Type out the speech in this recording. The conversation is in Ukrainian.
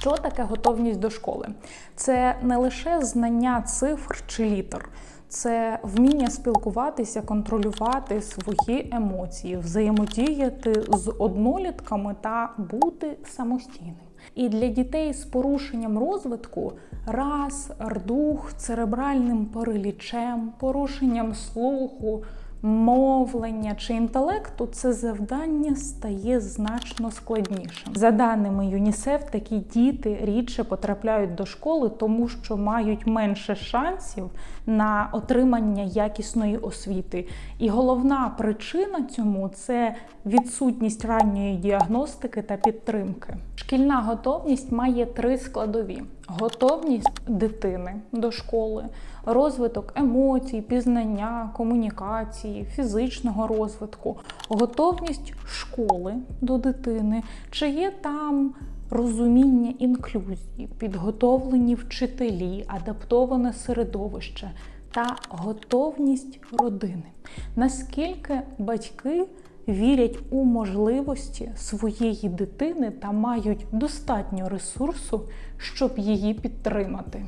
Що таке готовність до школи? Це не лише знання цифр чи літер, це вміння спілкуватися, контролювати свої емоції, взаємодіяти з однолітками та бути самостійним. І для дітей з порушенням розвитку раз, рдух, церебральним паралічем, порушенням слуху, мовлення чи інтелекту це завдання стає значно складнішим. За даними ЮНІСЕФ, такі діти рідше потрапляють до школи, тому що мають менше шансів на отримання якісної освіти. І головна причина цьому це відсутність ранньої діагностики та підтримки. Шкільна готовність має три складові: готовність дитини до школи, розвиток емоцій, пізнання, комунікації, фізичного розвитку, готовність школи до дитини, чи є там розуміння інклюзії, підготовлені вчителі, адаптоване середовище та готовність родини. Наскільки батьки вірять у можливості своєї дитини та мають достатньо ресурсу, щоб її підтримати.